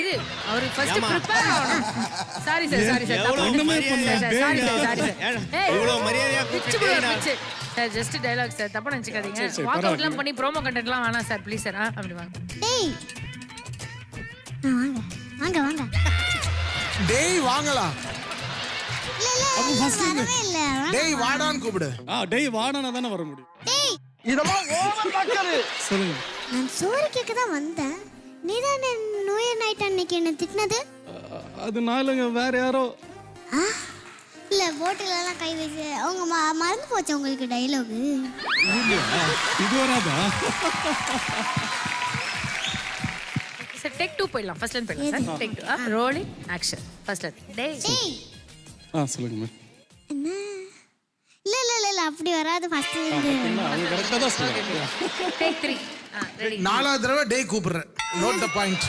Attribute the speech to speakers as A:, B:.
A: இரு அவரு first prepare ஆகணும். சாரி சார் சாரி சார் தப்பு.
B: மரியாதை.
A: Sir sorry sir sorry sir
B: இவ்வளவு மரியாதையா கூப்பிட்டு
A: பிச்சு. சார் ஜஸ்ட் டயலாக் சார் தப்பா நினைச்சுக்காதீங்க. வாக் அவுட்லாம் பண்ணி ப்ரோமோ கண்டென்ட்லாம் வேணாம் சார் ப்ளீஸ் சார் அப்படி வாங்க.
C: டேய். வாங்க வாங்க வாங்க.
D: டேய் வாங்கலாம்
C: இல்ல இல்ல
D: அப்ப first
C: இல்ல, வரவே இல்ல. வாங்க.
D: டேய் வாடான்னு கூப்பிடு.
E: ஆ டேய் வாடானா தானே வர முடியும்.
C: டேய்.
D: இதெல்லாம் ஓவர் டாக்கரு
E: சொல்லுங்க.
C: நான் சோறு கேட்க தான் வந்தேன். நீ தானே அன்னைக்கு என்ன திட்டினது?
E: அது நாளுங்க வேற யாரோ
C: இல்ல போட்டில எல்லாம் கை வச்சு அவங்க மறந்து போச்சு உங்களுக்கு டைலாகு
E: இது வராதா?
A: சார் டேக் டூ போயிடலாம். ஃபர்ஸ்ட் லைன் போயிடலாம் sir take two rolling action first line டேய்.
E: ஆ சொல்லுங்க மேம்
C: என்ன? இல்ல இல்ல இல்ல அப்படி வராது ஃபர்ஸ்ட்
E: சொல்லுவாங்க.
A: டேக் த்ரீ ரெடி
D: நாலாவது தடவை டேய் கூப்பிடுறேன். Note the point